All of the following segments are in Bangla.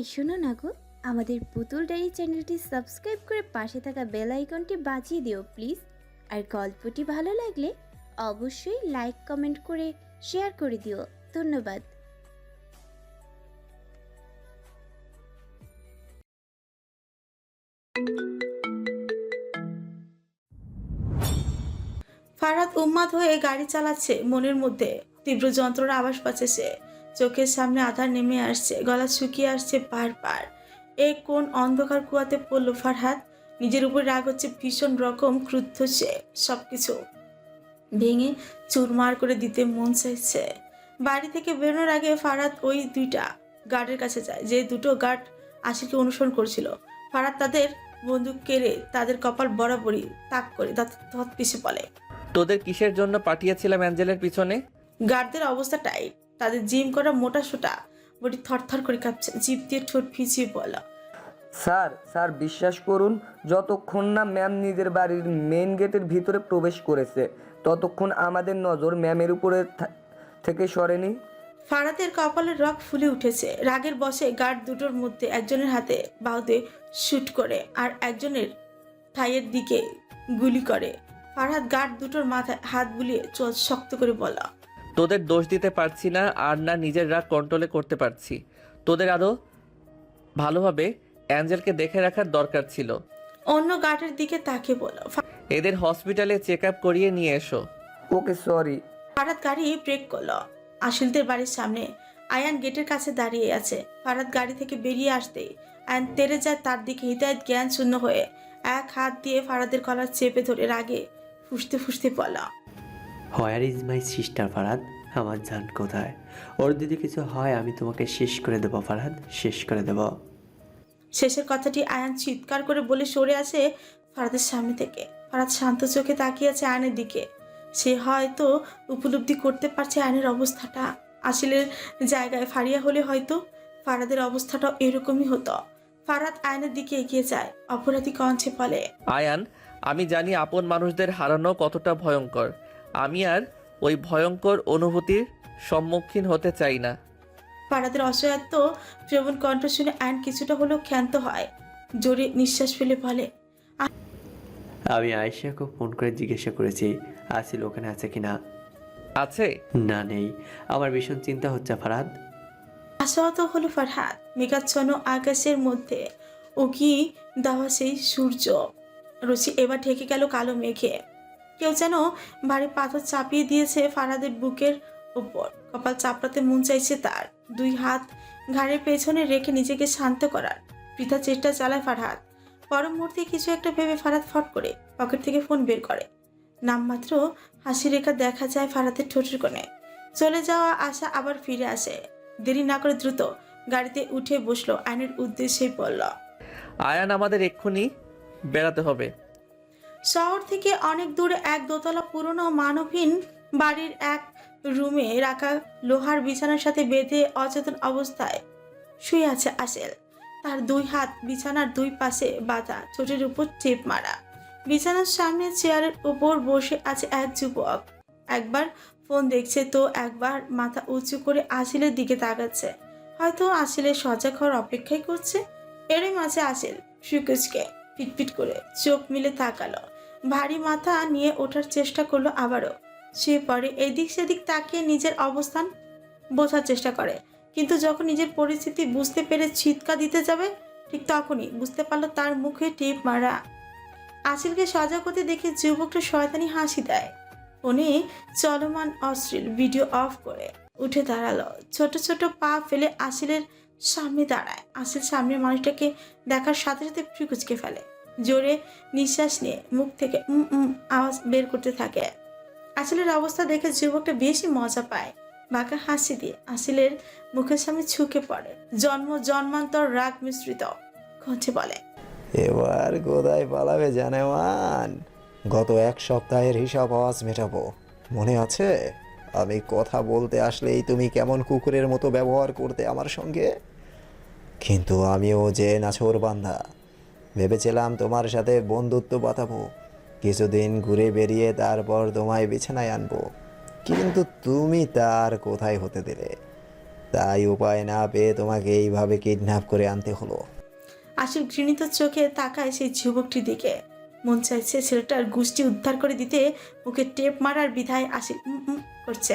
এই শোনো না গো, আমাদের পুতুল ডায়েরি চ্যানেলটি সাবস্ক্রাইব করে পাশে থাকা বেল আইকনটি বাজিয়ে দিও প্লিজ। আর গল্পটি ভালো লাগলে অবশ্যই লাইক, কমেন্ট করে শেয়ার করে দিও। ধন্যবাদ। ফারাদ উন্মাদ হয়ে গাড়ি চালাচ্ছে মনের মধ্যে, তীব্র যন্ত্রণা আভাস পাচ্ছে সে। চোখের সামনে আধার নেমে আসছে গলা শুকিয়ে আসছে বারবার। এ কোন অন্ধকার কুয়াতে পড়ল ফারহাদ নিজের উপর রাগ হচ্ছে ভীষণ রকম ক্রুদ্ধ সে সবকিছু। ভেঙে চুরমার করে দিতে মন চাইছে। বাড়ি থেকে বেরোনোর আগে ফারাদ ওই দুইটা গার্ডের কাছে যায় যে দুটো গার্ড আশিকে অনুসরণ করছিল। ফারাত তাদের বন্দুক কেড়ে তাদের কপাল বরাবরই তাক করে ধত পিছে বলে। তোদের কিসের জন্য পাঠিয়েছিলাম অ্যাঞ্জেলের পিছনে? গার্ডদের অবস্থা টাইট। তাদের জিম করা মোটা সোটা বডি থরথর করে কাঁপছে জিপ দিয়ে ঠোঁট ফিচিয়ে বলা স্যার স্যার বিশ্বাস করুন যতক্ষণ না ম্যাম নিজের বাড়ির মেন গেটের ভিতরে প্রবেশ করেছে ততক্ষণ আমাদের নজর ম্যামের উপরে থা- থেকে সরেনি। ফারাদের কপালের রক ফুলে উঠেছে রাগের বসে গার্ড দুটোর মধ্যে একজনের হাতে বাহুতে শুট করে আর একজনের থাইয়ের দিকে গুলি করে। ফারহাদ গার্ড দুটোর মাথায় হাত বুলিয়ে চোখ শক্ত করে বলা তোদের দোষ দিতে পারছি না আর না নিজের রাগ কন্ট্রোলে করতে পারছি। তোদের আরও ভালোভাবে অ্যাঞ্জেলকে দেখে রাখার দরকার ছিল। অন্য গার্ডের দিকে তাকে বলো। এদের হসপিটালে চেক আপ করিয়ে নিয়ে এসো। ওকে সরি ফারাদ গাড়ি ব্রেক করল। আশিলদের বাড়ির সামনে আয়ান গেটের কাছে দাঁড়িয়ে আছে। ফারাদ গাড়ি থেকে বেরিয়ে আসতে আয়ান তেরে যায় তার দিকে হৃদয়ত জ্ঞান শূন্য হয়ে। এক হাত দিয়ে ফারাদের কলার চেপে ধরে রাগে ফুসতে ফুসতে বলা। Where is my sister Farhad আমার জান কোথায়? ওর যদি কিছু হয় আমি তোমাকে শেষ করে দেবো ফারাদ শেষ করে দেবো। শেষের কথাটি আয়ান চিৎকার করে বলে সরে আসে ফারাদের সামনে থেকে। ফারাদ শান্ত চোখে তাকিয়ে আছে আয়নের দিকে। সে হয়তো উপলব্ধি করতে পারছে আয়নের অবস্থাটা। আসিলের জায়গায় ফারিয়া হলে হয়তো ফারাদের অবস্থাটাও এরকমই হতো। ফারাদ আয়নের দিকে এগিয়ে যায়। অপরাধী কণ্ঠে বলে আয়ান আমি জানি আপন মানুষদের হারানো কতটা ভয়ঙ্কর। আমি আর ওই ভয়ঙ্কর অনুভূতির সম্মুখীন হতে চাই না। ফারাদের অসহায়ত্ব প্রবণ কণ্ঠ শুনে আয়ন কিছুটা হলেও ক্ষান্ত হয়। জোরে নিঃশ্বাস ফেলে বলে আমি আয়েশাকে ফোন করে জিজ্ঞাসা করেছি আসিল ওখানে আছে কিনা আছে? না নেই। আমার ভীষণ চিন্তা হচ্ছে ফারাদ। আশাহত হলো ফারহাদ মেঘাচ্ছন্ন আকাশের মধ্যে। উকি দেওয়া সেই সূর্য। রুচি এবার ঢেকে গেল কালো মেঘে। কেউ যেন ভারী পাথর চাপিয়ে দিয়েছে ফারাদের বুকের উপর কপাল চাপড়াতে মন চাইছে তার। দুই হাত ঘাড়ের পেছনে রেখে নিজেকে শান্ত করার। বৃথা চেষ্টা চালায় ফারহাদ পর মুহূর্তে কিছু একটা ভেবে ফারহাদ ফট করে পকেট থেকে ফোন বের করে। নামমাত্র হাসি রেখা দেখা যায় ফারহাদের ঠোঁটের কোণে। চলে যাওয়া আশা আবার ফিরে আসে। দেরি না করে দ্রুত গাড়িতে উঠে বসল। আইনের উদ্দেশ্যে বলল, আয়ান, আমাদের এক্ষুনি বেড়াতে হবে। শহর থেকে অনেক দূরে এক দোতলা পুরনো মানবহীন বাড়ির এক রুমে রাখা লোহার বিছানার সাথে বেঁধে অচেতন অবস্থায় শুয়ে আছে আসেল তার দুই হাত বিছানার দুই পাশে বাঁধা ছোটের উপর চেপ মারা। বিছানার সামনে চেয়ারের উপর বসে আছে এক যুবক। একবার ফোন দেখছে তো একবার মাথা উঁচু করে আসিলের দিকে তাকাচ্ছে। হয়তো আসিলের সজাগ হওয়ার অপেক্ষাই করছে। এরই মাঝে আসিল সুকুচকে ফিটফিট করে চোখ মিলে তাকালো। ভারী মাথা নিয়ে ওঠার চেষ্টা করল আবারও। সে পরে এদিক সেদিক তাকিয়ে নিজের অবস্থান বোঝার চেষ্টা করে। কিন্তু যখন নিজের পরিস্থিতি বুঝতে পেরে চিৎকার দিতে যাবে, ঠিক তখনই বুঝতে পারল তার মুখে টিপ মারা। আসিলকে সজাগ হতে দেখে যুবকটা শয়তানি হাসি দেয়। ফোনে চলমান অশ্লীল ভিডিও অফ করে উঠে দাঁড়াল। ছোট ছোট পা ফেলে আসিলের সামনে দাঁড়ায়। আসিল সামনের মানুষটাকে দেখার সাথে সাথে ফ্রিকুচকে ফেলে। জোরে নিঃশ্বাস নিয়ে মুখ থেকে উম উম, আওয়াজ বের করতে থাকে। আসিলের অবস্থা দেখে যুবকটা বেশি মজা পায়। বাঁকা হাসি দিয়ে আসিলের মুখের সামনে ছুকে পড়ে। জন্ম, জন্মান্তর রাগ মিশ্রিত, কণ্ঠে বলে, এবার কোথায় পালাবে জানেমান গত এক সপ্তাহের হিসাব আওয়াজ মেটাবো। মনে আছে? আমি কথা বলতে আসলেই তুমি কেমন কুকুরের মতো ব্যবহার করতে আমার সঙ্গে? কিন্তু আমিও যে নাছোর বান্ধা ভেবেছিলাম তোমার সাথে বন্ধুত্ব বাঁধাবো। কিছুদিন ঘুরে বেরিয়ে তারপর তোমায় বিছানায় আনব। কিন্তু তুমি তার কোথায় হতে দিলে? তাই উপায় না পেয়ে তোমাকে এইভাবে কিডন্যাপ করে আনতে হলো। আশিক ঘৃণিত চোখে তাকায় সেই যুবকটির দিকে। মন চাইছে ছেলেটার গুষ্টি উদ্ধার করে দিতে মুখে টেপ মারার বিধায় উম করছে।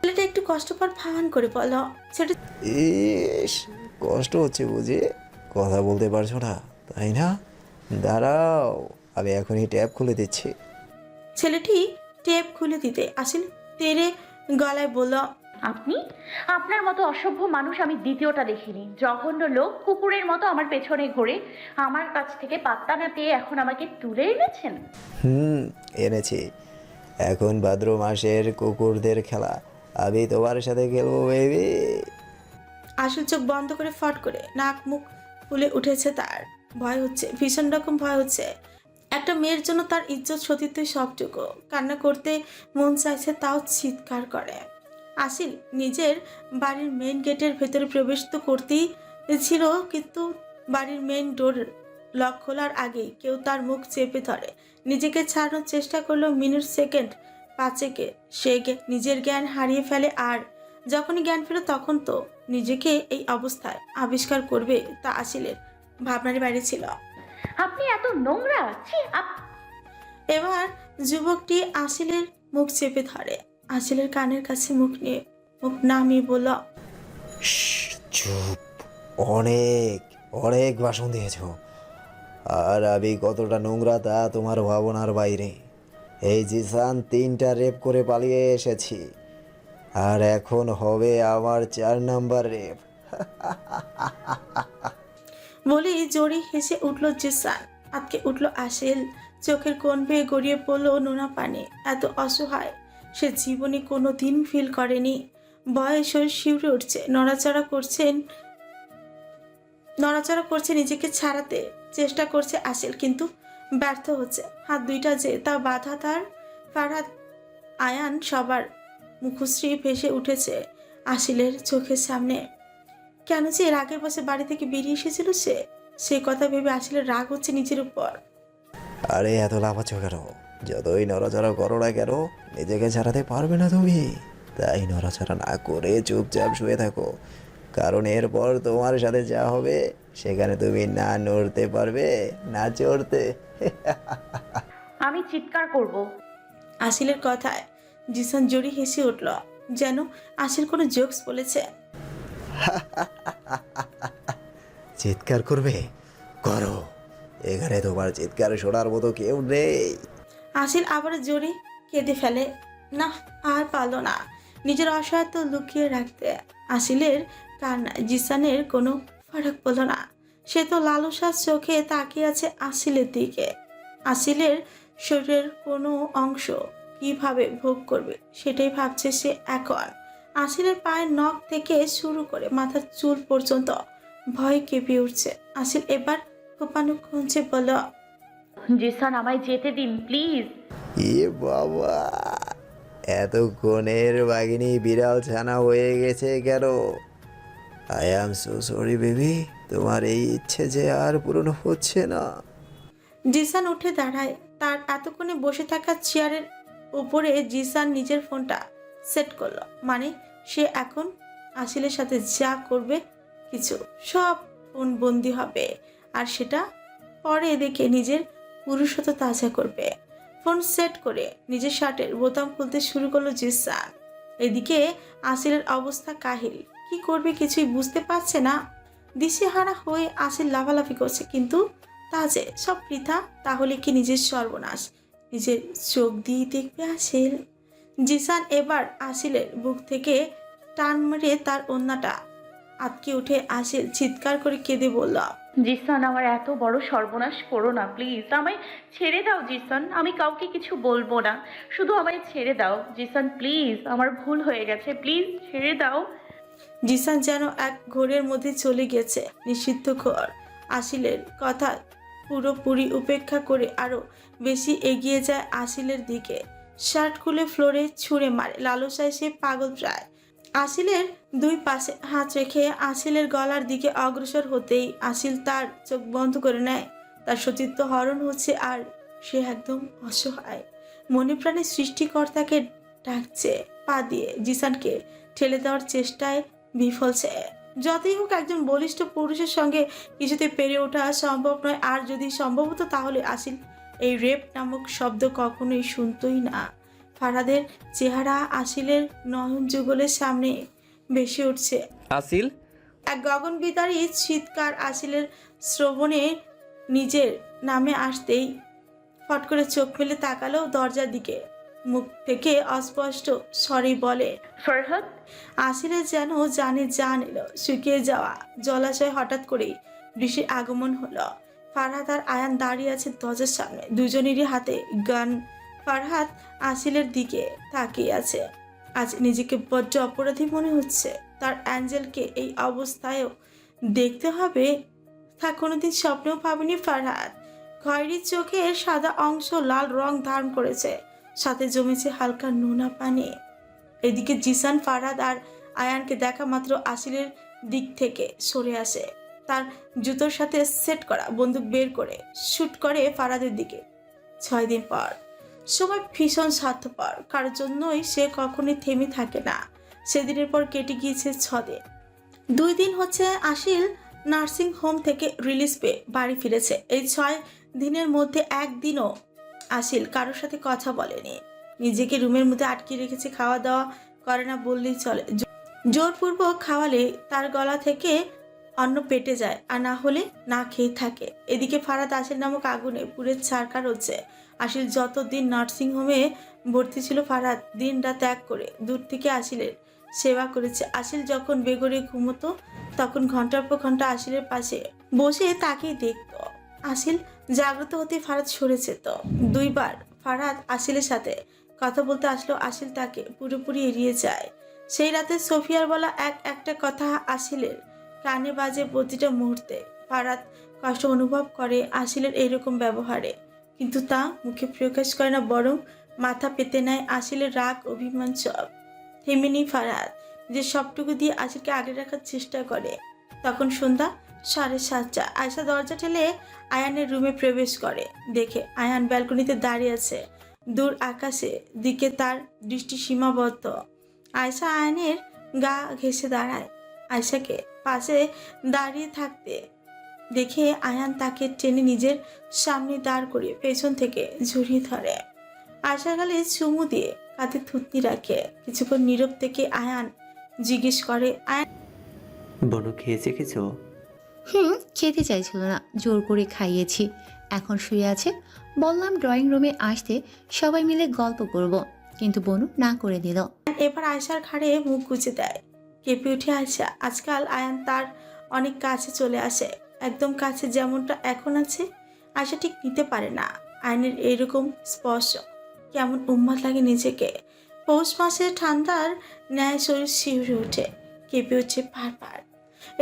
ছেলেটা একটু কষ্টকর ভান করে বলল ছেলেটা ইস কষ্ট হচ্ছে বুঝি? কথা বলতে পারছ না। তাই না? দাঁড়াও আমি এখনই ট্যাব খুলে দিচ্ছি। ছেলেটি টেপ খুলে দিতে আসিল তেরে গলায় বলল আপনি? আপনার মতো অসভ্য মানুষ আমি দ্বিতীয়টা দেখিনি। জঘন্য লোক কুকুরের মতো আমার পেছনে ঘুরে। আমার কাছ থেকে পাত্তা না পেয়ে এখন আমাকে তুলে এনেছেন? হুম এনেছি। এখন ভাদ্র মাসের কুকুরদের খেলা। আমি তোমার সাথে খেলব বেবি আসল চোখ বন্ধ করে ফট করে নাক মুখ ফুলে উঠেছে তার। ভয় হচ্ছে, ভীষণ রকম ভয় হচ্ছে। একটা মেয়ের জন্য তার ইজ্জত সতীত্ব সবটুকু। কান্না করতে মন চাইছে, তাও চিৎকার করে। আসিল নিজের বাড়ির মেন গেটের ভেতরে প্রবেশ তো করতেই ছিল, কিন্তু বাড়ির মেইন ডোর লক খোলার আগেই কেউ তার মুখ চেপে ধরে। নিজেকে ছাড়ানোর চেষ্টা করল মিনিট সেকেন্ড পাঁচেকে। সে নিজের জ্ঞান হারিয়ে ফেলে আর যখনই জ্ঞান ফেরে তখন তো নিজেকে এই অবস্থায় আবিষ্কার করবে তা আসিলের। ভাবনার বাইরে ছিল। আপনি এত নোংরা ছি আপ- এবার যুবকটি আসিলের মুখ চেপে ধরে। আসিলের কানের কাছে মুখ নিয়ে মুখ নামিয়ে বলল শশ, চুপ। অনেক অনেক বাসন দিয়েছ। আর আমি কতটা নোংরা তা তোমার ভাবনার বাইরে। এই জিসান তিনটা রেপ করে পালিয়ে এসেছি। আর এখন হবে আমার চার নাম্বার রেপ। বলেই জোরে হেসে উঠল জিসান। আটকে উঠল আসিল চোখের কোণ বেয়ে গড়িয়ে পড়ল নোনা পানি। এত অসহায়, সে জীবনে কোনো দিন ফিল করেনি। বয়স ওর শিউরে উঠছে। নড়াচড়া করছেন, নড়াচড়া করছে নিজেকে ছাড়াতে। চেষ্টা করছে আসিল কিন্তু ব্যর্থ হচ্ছে। হাত দুইটা যে, তা বাধা তার। ফারহাদ আয়ান সবার মুখশ্রী ভেসে উঠেছে আসিলের চোখের সামনে। কেন যে এর আগের বছর বাড়ি থেকে বেরিয়ে এসেছিল সে? সে কথা ভেবে আসলে রাগ হচ্ছে নিজের উপর। আরে এত লাফাচ্ছ কেন? যতই নড়াচড়া করো না কেন নিজেকে ছাড়াতে পারবে না তুমি। তাই নড়াচড়া না করে চুপচাপ শুয়ে থাকো। কারণ এরপর তোমার সাথে যা হবে সেখানে তুমি না নড়তে পারবে না চড়তে। আমি চিৎকার করব। আসিলের কথায় জিসান জড়ি হেসে উঠল যেন আসিল কোনো জোকস বলেছে। চিৎকার করবে? করো। এখানে তোমার চিৎকার শোনার মতো কেউ নেই। আসিল আবার জোরে কেঁদে ফেলে। না, আর পারল না। নিজের অসহায়ত্ব লুকিয়ে রাখতে। আসিলের কান্নায় জিসানের কোনো ফারাক পড়ল না। সে তো লালসার চোখে তাকিয়ে আছে আসিলের দিকে। আসিলের শরীরের কোনো অংশ কীভাবে ভোগ করবে, সেটাই ভাবছে সে এখন। আসিলের পায়ের নখ থেকে শুরু করে মাথার চুল পর্যন্ত ভয় কেঁপে উঠছে। আসিল এবার কোপানো খুঁজছে বলল জিসান আমায় যেতে দিন প্লিজ। এ বাবা এতক্ষণের বাঘিনী বিড়াল ছানা হয়ে গেছে কেন? I am so sorry baby তোমার এই ইচ্ছে যে আর পূরণ হচ্ছে না। জিসান উঠে দাঁড়ায়। তার এতক্ষণে বসে থাকা চেয়ারের উপরে জিসান নিজের ফোনটা সেট করল। মানে সে এখন আসিলের সাথে যা করবে কিছু সব ফোন বন্দি হবে। আর সেটা পরে দেখে নিজের পুরুষত্ব তাজা করবে। ফোন সেট করে নিজের শার্টের বোতাম খুলতে শুরু করল জিসান। এদিকে আসিলের অবস্থা কাহিল। কি করবে কিছুই বুঝতে পারছে না। দিশেহারা হয়ে আসিল লাফালাফি করছে, কিন্তু তা যে সব বৃথা তাহলে কি নিজের সর্বনাশ? নিজের চোখ দিয়ে দেখবে আসিল জিসান এবার আসিলের বুক থেকে টান মেরে তার অন্যটা আটকে উঠে আসিল চিৎকার করে কেঁদে বলল জিসান আমার এত বড় সর্বনাশ করো না প্লিজ। আমায় ছেড়ে দাও জিসান আমি কাউকে কিছু বলব না। শুধু আমায় ছেড়ে দাও। জিসান প্লিজ আমার ভুল হয়ে গেছে। প্লিজ ছেড়ে দাও। জিসান যেন এক ঘোরের মধ্যে চলে গেছে নিষিদ্ধ ঘর। আসিলের কথা পুরোপুরি উপেক্ষা করে আরও বেশি এগিয়ে যায় আসিলের দিকে। শার্ট খুলে ফ্লোরে ছুঁড়ে মারে। লালসায় সে পাগল প্রায়। আসিলের দুই পাশে হাত রেখে আসিলের গলার দিকে অগ্রসর হতেই আসিল তার চোখ বন্ধ করে নেয়। তার সতীত্ব হরণ হচ্ছে আর সে একদম অসহায়। মনে প্রাণে সৃষ্টিকর্তাকে ডাকছে, পা দিয়ে জিসানকে ঠেলে দেওয়ার চেষ্টায় বিফল সে। যতই হোক একজন বলিষ্ঠ পুরুষের সঙ্গে কিছুতে পেরে ওঠা সম্ভব নয়। আর যদি সম্ভব হতো তাহলে আসিল এই রেপ নামক শব্দ কখনোই শুনতই না। ফারাদের চেহারা আসিলের নয়ন যুগলের সামনে ভেসে উঠছে। আসিল এক গগনবিদারী চিৎকার আসিলের শ্রবণে নিজের নামে আসতেই ফট করে চোখ মেলে তাকালো দরজার দিকে। মুখ থেকে অস্পষ্ট স্বরে বলে ফরহাদ? আসিলের যেন জানে জান এলো শুকিয়ে যাওয়া জলাশয় হঠাৎ করেই বৃষ্টির আগমন হলো। ফারহাদ আর আয়ান দাঁড়িয়ে আছে দরজার সামনে। দুজনেরই হাতে গান। ফারহাদ আসিলের দিকে তাকিয়ে আছে। আজ নিজেকে বড্ড অপরাধী মনে হচ্ছে। তার অ্যাঞ্জেলকে এই অবস্থায়ও দেখতে হবে। তা কোনোদিন স্বপ্নেও ভাবেনি ফারহাদ খয়েরি চোখের সাদা অংশ, লাল রং ধারণ করেছে। সাথে জমেছে হালকা নোনা পানি। এদিকে জিসান ফারাদ আর আয়ানকে দেখা মাত্র আসিলের দিক থেকে সরে আসে। তার জুতোর সাথে সেট করা বন্দুক বের করে শুট করে ফারাদের দিকে। ছয় দিন পর। সময় ভীষণ স্বার্থপর। কার জন্যই সে কখনোই থেমে থাকে না। সেদিনের পর কেটে গিয়েছে ছদিন দুই দিন হচ্ছে আসিল নার্সিং হোম থেকে রিলিজ পেয়ে বাড়ি ফিরেছে। এই ছয় দিনের মধ্যে একদিনও আসিল কারোর সাথে কথা বলেনি। নিজেকে রুমের মধ্যে আটকে রেখেছে, খাওয়া দাওয়া করে না বললেই চলে। জোরপূর্বক খাওয়ালে তার গলা থেকে অন্ন পেটে যায় আর না হলে না খেয়ে থাকে। এদিকে ফারাদ আসিল নামক আগুনে পুরে ছাড়কার হচ্ছে আসিল যতদিন নার্সিংহোমে ভর্তি ছিল, ফারাদ দিন রাত এক করে দূর থেকে আসিলের সেবা করেছে। আসিল যখন বেগরে ঘুমতো, তখন ঘণ্টার পর ঘণ্টা আসিলের পাশে বসে তাকেই দেখত। আসিল জাগ্রত হতে ফারাদ সরে যেত। দুইবার ফারাদ আসিলের সাথে কথা বলতে আসলো আসিল তাকে পুরোপুরি এড়িয়ে যায়। সেই রাতে সোফিয়ার বলা এক একটা কথা আসিলের কানে বাজে প্রতিটা মুহূর্তে। ফারাত কষ্ট অনুভব করে আসিলের এরকম ব্যবহারে। কিন্তু তা মুখে প্রকাশ করে না, বরং মাথা পেতে নেয় আসিলের রাগ, অভিমান সব। থেমেনি ফারাত, যে সবটুকু দিয়ে আসিলকে আগে রাখার চেষ্টা করে। তখন সন্ধ্যা সাড়ে সাতটা। আয়সা দরজা ঠেলে আয়ানের রুমে প্রবেশ করে। দেখে আয়ান ব্যালকনিতে দাঁড়িয়ে আছে। দূর আকাশে, দিকে তার দৃষ্টি সীমাবদ্ধ। আয়সা আয়নের গা ঘেসে দাঁড়ায়। আয়সাকে পাশে দাঁড়িয়ে থাকতে দেখে আয়ান তাকে টেনে নিজের সামনে দাঁড় করিয়ে পেছন থেকে জড়িয়ে ধরে। আয়সা গালে চুমু দিয়ে কাঁধে থুতনি রাখে। কিছুক্ষণ নীরব থেকে আয়ান জিজ্ঞেস করে আয়ান বনু খেয়েছে কিছু? হুম খেতে চাইছিল না। জোর করে খাইয়েছি। এখন শুয়ে আছে। বললাম ড্রয়িং রুমে আসতে সবাই মিলে গল্প করব। কিন্তু বনু না করে দিল। এবার আয়সার ঘাড়ে মুখ গুজে দেয়। কেঁপে উঠে আয়সা আজকাল আয়ান তার অনেক কাছে চলে আসে। একদম কাছে যেমনটা এখন আছে আয়সা ঠিক নিতে পারে না। আয়নের এরকম স্পর্শ কেমন উম্মাদ লাগে নিজেকে। পৌষ মাসে ঠান্ডার ন্যায় শরীর শিউরে ওঠে, কেঁপে উঠছে পার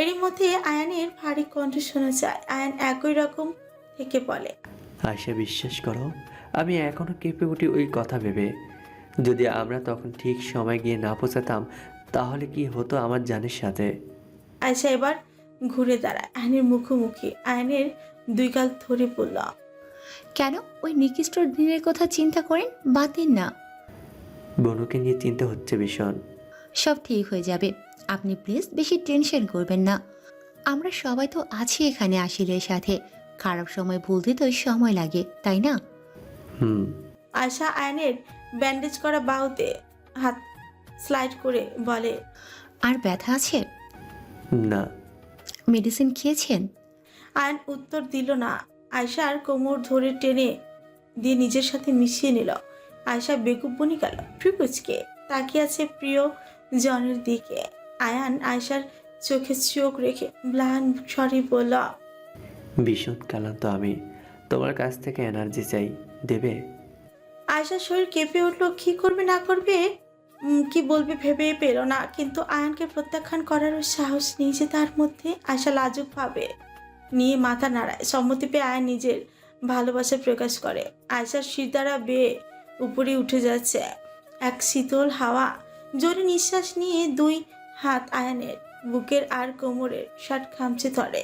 এরই মধ্যে আয়ানের ভারী কণ্ঠ শোনা যায়। আয়ান একই রকম থেকে বলে আয়সা বিশ্বাস করো, আমি এখনও কেঁপে উঠি ওই কথা ভেবে। যদি আমরা তখন ঠিক সময় গিয়ে না পৌঁছাতাম তাহলে কি হতো আমার জানের সাথে? আয়সা এবার ঘুরে দাঁড়ায় আয়নের মুখোমুখি। আয়নের দুই গাল ধরে পড়ল কেন? ওই নিকৃষ্ট দিনের কথা চিন্তা করেন? বাদ না। বনুকে নিয়ে চিন্তা হচ্ছে ভীষণ। সব ঠিক হয়ে যাবে। আপনি প্লিজ বেশি টেনশন করবেন না। আমরা সবাই তো আছি এখানে আসিলের সাথে। খারাপ সময় ভুলতে তো সময় লাগে তাই না? হুম। আয়সা আয়নের ব্যান্ডেজ করা বাহুতে হাত স্লাইড করে বলে আর ব্যথা আছে? না। মেডিসিন খেয়েছেন? আয়ন উত্তর দিল না। আয়সার কোমর ধরে টেনে দিয়ে নিজের সাথে মিশিয়ে নিল। আয়সা বেকুব বনি গেল। প্রিপুচকে তাকিয়ে আছে প্রিয় জনের দিকে। আয়ান আয়সার চোখে চোখ রেখে ম্লান স্বরে বলল ভীষণ ক্লান্ত আমি। তোমার কাছ থেকে এনার্জি চাই। দেবে? আয়সার শরীর কেঁপে উঠল কি করবে না করবে? কি বলবে ভেবে পেল না, কিন্তু আয়ানকে প্রত্যাখ্যান করারও সাহস নেই যে তার মধ্যে আশা লাজুক ভাবে নিয়ে মাথা নাড়ায়। সম্মতি পেয়ে আয়ান নিজের ভালোবাসা প্রকাশ করে। আয়সার সিতারা বেয়ে উপরে উঠে যাচ্ছে। এক শীতল হাওয়া, জোরে নিঃশ্বাস নিয়ে দুই হাত আয়ানের বুকের আর কোমরের শার্ট খামচে ধরে।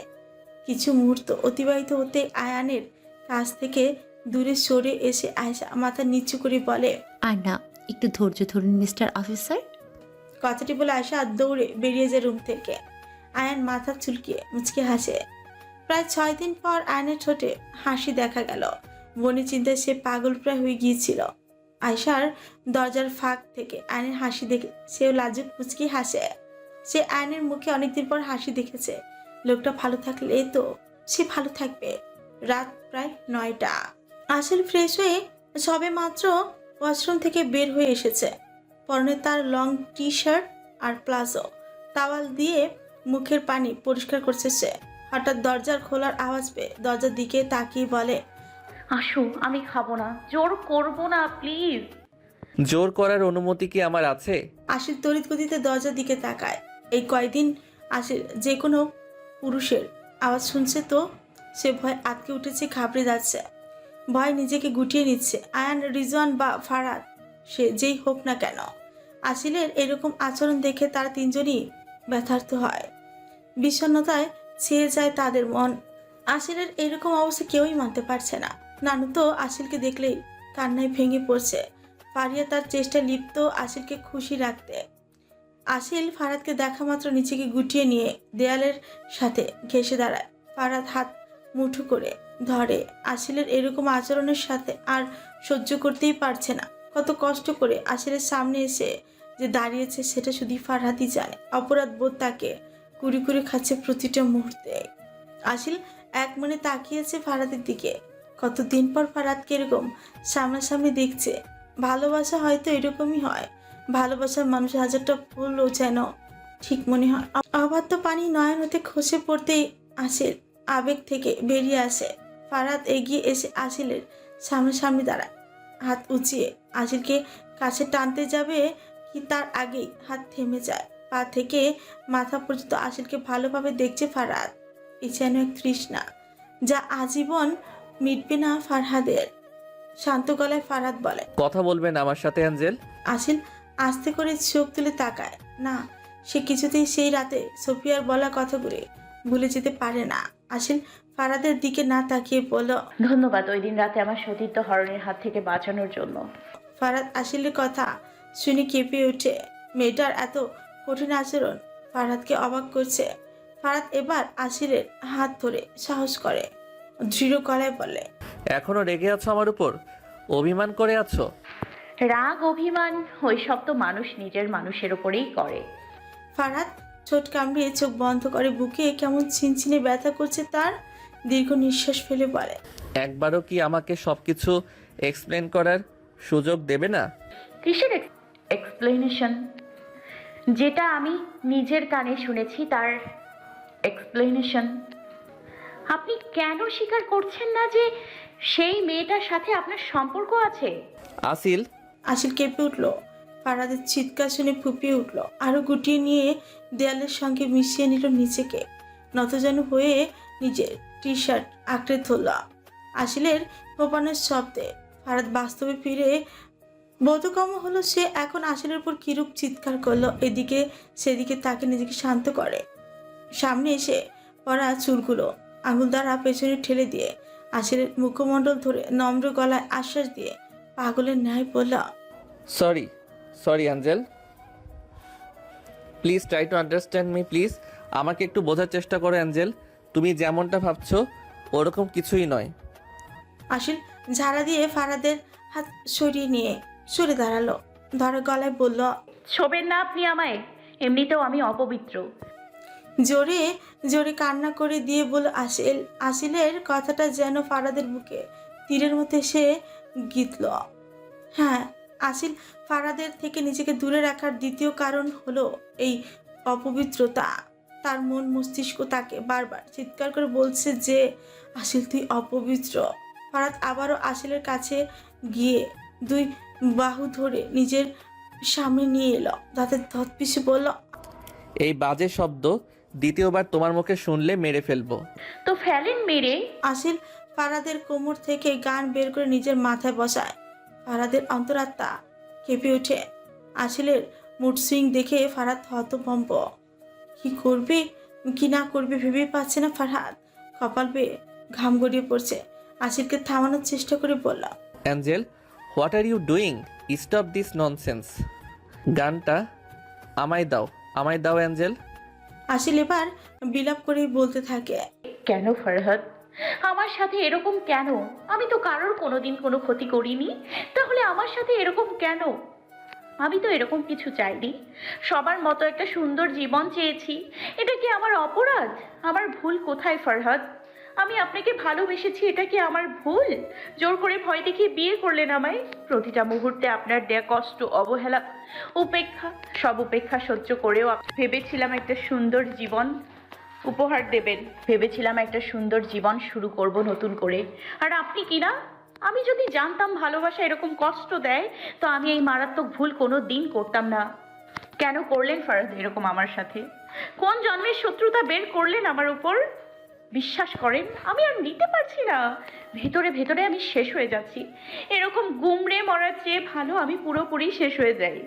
কিছু মুহূর্ত অতিবাহিত হতে আয়ানের কাছ থেকে দূরে সরে এসে আয়সা মাথা নিচু করে বলে আর না একটু ধৈর্য ধরুন, মিস্টার অফিসার। কথাটি বলে আয়সা দৌড়ে বেরিয়ে যায় রুম থেকে। আয়ান মাথা চুলকিয়ে মুচকে হাসে। প্রায় ছয় দিন পর আয়নের ঠোঁটে হাসি দেখা গেল। বনি চিন্তায় সে পাগল প্রায় হয়ে গিয়েছিল। আয়সার দরজার ফাঁক থেকে আয়নের হাসি দেখে সেও লাজুক মুচকি হাসে। সে আয়নের মুখে অনেকদিন পর হাসি দেখেছে। লোকটা ভালো থাকলে তো সে ভালো থাকবে। রাত প্রায় নয়টা। আসল ফ্রেশ হয়ে সবে মাত্র ওয়াশরুম থেকে বের হয়ে এসেছে। পরনে তার লং টি শার্ট আর প্লাজো। তাওয়াল দিয়ে মুখের পানি পরিষ্কার করছে সে। হঠাৎ দরজার খোলার আওয়াজ পেয়ে দরজার দিকে তাকিয়ে বলে আসো আমি খাব না। জোর করব না প্লিজ। জোর করার অনুমতি কি আমার আছে? আশির তড়িৎ গতিতে দরজার দিকে তাকায়। এই কয়দিন আশির যে কোনো পুরুষের আওয়াজ শুনছে তো সে ভয় আটকে উঠেছে ঘাবড়ে যাচ্ছে। ভয় নিজেকে গুটিয়ে নিচ্ছে। আয়ান, রিজওয়ান বা ফারাদ, সে যেই হোক না কেন আসিলের এরকম আচরণ দেখে তারা তিনজনই ব্যথার্থ হয়। বিষণ্ণতায় ছেয়ে যায় তাদের মন। আসিলের এরকম অবস্থা কেউই মানতে পারছে না। নানু তো আসিলকে দেখলেই কান্নায় ভেঙে পড়ছে। ফারিয়া তার চেষ্টা লিপ্ত আসিলকে খুশি রাখতে। আসিল ফারাদকে দেখা মাত্র নিচেকে গুটিয়ে নিয়ে দেয়ালের সাথে ঘেসে দাঁড়ায়। ফারাদ হাত মুঠো করে ধরে। আসিলের এরকম আচরণের সাথে আর সহ্য করতেই পারছে না। কত কষ্ট করে আসিলের সামনে এসে যে দাঁড়িয়েছে সেটা শুধু ফারহাদই জানে। অপরাধ বোধ তাকে কুড়ি কুড়ি খাচ্ছে প্রতিটা মুহূর্তে। আসিল এক মনে তাকিয়েছে ফারাদের দিকে। কতদিন পর ফারাদকে এরকম সামনাসামনি দেখছে। ভালোবাসা হয়তো এরকমই হয়। ভালোবাসার মানুষ হাজারটা ভুলও যেন ঠিক মনে হয়। অবাধ্য পানি নয়ন হতে খসে পড়তেই আসিল আবেগ থেকে বেরিয়ে আসে। ফারাদ এগিয়ে এসে আসিলের সামনাসামনি দাঁড়ায়। হাত উঁচিয়ে আসিলকে কাছে টানতে যাবে কি তার আগেই হাত থেমে যায়। পা থেকে মাথা পর্যন্ত আসিলকে ভালোভাবে দেখছে ফারাদ। এ যেন এক তৃষ্ণা যা আজীবন মিটবে না ফারহাদের। শান্ত গলায় ফারাদ বলে কথা বলবেন আমার সাথে অ্যাঞ্জেল? আসিল আস্তে করে চোখ তুলে তাকায়। না সে কিছুতেই সেই রাতে সোফিয়ার বলা কথাগুলি ভুলে যেতে পারে না। আসিল ফারাদের দিকে না তাকিয়ে বলল ধন্যবাদ ওই দিন রাতে আমার সতীর্থ হরণের হাত থেকে বাঁচানোর জন্য। ফারাদ আসিলের কথা শুনে কেঁপে ওঠে। মেয়েটার এত কঠিন আচরণ ফারাদকে অবাক করছে। ফারাদ এবার আসিলের হাত ধরে সাহস করে দৃঢ় গলায় বলে এখনও রেগে আছো আমার উপর? অভিমান করে আছো? রাগ অভিমান ওইসব তো মানুষ নিজের মানুষের ওপরেই করে। ফারাদ ঠোঁট কামড়িয়ে চোখ বন্ধ করে বুকে কেমন ছিনছিনে ব্যথা করছে তার দীর্ঘ নিঃশ্বাস ফেলে বলে। একবারও কি আমাকে সব কিছু এক্সপ্লেন করার সুযোগ দেবে না? কিসের এক্সপ্লেনেশন যেটা আমি নিজের কানে শুনেছি তার এক্সপ্লেনেশন আপনি কেন স্বীকার করছেন না যে সেই মেয়েটার সাথে আপনার সম্পর্ক আছে? আসিল। আসিল কেঁপে উঠল। ফারাদের চিৎকার শুনে ফুপিয়ে উঠল। আরও গুটিয়ে নিয়ে দেয়ালের সঙ্গে মিশিয়ে নিল নিজেকে। নতজানু হয়ে নিজের টি শার্ট আঁকড়ে ধরল। আসিলের হোপানোর শব্দে ফারাদ বাস্তবে ফিরে বোধকম হলো সে এখন আসিলের উপর কিরূপ চিৎকার করল, এদিকে সেদিকে তাকে নিজেকে শান্ত করে। সামনে এসে পড়া চুলগুলো আঙুল দ্বারা পেছনে ঠেলে দিয়ে আসিলের মুখমণ্ডল ধরে নম্র গলায় আশ্বাস দিয়ে পাগলের ন্যায় বলল, sorry sorry angel please try to understand me please আমাকে একটু বোঝার চেষ্টা করো অ্যাঞ্জেল তুমি যেমনটা ভাবছ ওরকম কিছুই নয়। আসিল ঝাড়া দিয়ে ফারাদের হাত সরিয়ে নিয়ে সরে দাঁড়াল। ধরে গলায় বলল ছোবেন না আপনি আমায় এমনিতেও আমি অপবিত্র। জোরে জোরে কান্না করে দিয়ে বলল আসিল আসিলের কথাটা যেন ফারাদের বুকে তীরের মধ্যে সে গিতল। হ্যাঁ আসিল। ফারাদের থেকে নিজেকে দূরে রাখার দ্বিতীয় কারণ হলো এই অপবিত্রতা। তার মন মস্তিষ্ক তাকে বারবার চিৎকার করে বলছে যে আসিল তুই অপবিত্র। ফারাদ আবারও আসিলের কাছে গিয়ে দুই বাহু ধরে নিজের সামনে নিয়ে এলো। ধত পিছু বলল এই বাজে শব্দ দ্বিতীয়বার তোমার মুখে শুনলে মেরে ফেলব। তো ফেলেন মেরে। আসিল ফারাদের কোমর থেকে গান বের করে নিজের মাথায় বসায়। ফারাদের অন্তরাত্মা কেঁপে ওঠে। আসিলের মুড সুইং দেখে ফারাদ হতভম্ব। কি করবে? কি না করবে ভেবেই পাচ্ছে না ফারহাদ কপাল বেয়ে ঘাম গড়িয়ে পড়ছে। আসিলকে থামানোর চেষ্টা করে বলল angel what are you doing? Stop this nonsense. গানটা আমায় দাও আমায় দাও অ্যাঞ্জেল। আসিল এবার বিলাপ করেই বলতে থাকে কেন ফরহাদ? আমার সাথে এরকম কেন? আমি তো কারোর কোনোদিন কোনো ক্ষতি করিনি। তাহলে আমার সাথে এরকম কেন? আমি তো এরকম কিছু চাইনি। সবার মতো একটা সুন্দর জীবন চেয়েছি। এটা কি আমার অপরাধ? আমার ভুল কোথায়, ফরহাদ? আমি আপনাকে ভালোবেসেছি, এটা কি আমার ভুল? জোর করে ভয় দেখিয়ে বিয়ে করলেন আমায়? প্রতিটা মুহূর্তে আপনার দেয়া কষ্ট, অবহেলা, উপেক্ষা, সব উপেক্ষা সহ্য করেও ভেবেছিলাম একটা সুন্দর জীবন। উপহার দেবেন। ভেবেছিলাম একটা সুন্দর জীবন শুরু করব নতুন করে। আর আপনি কি না? আমি যদি জানতাম ভালোবাসা এরকম কষ্ট দেয়, তো আমি এই মারাত্মক ভুল কোনো দিন করতাম না। কেন করলেন ফারাদ এরকম আমার সাথে? কোন জন্মের শত্রুতা বের করলেন আমার উপর? বিশ্বাস করেন, আমি আর নিতে পারছি না। ভেতরে ভেতরে আমি শেষ হয়ে যাচ্ছি। এরকম গুমড়ে মরার চেয়ে ভালো আমি পুরোপুরি শেষ হয়ে যাই।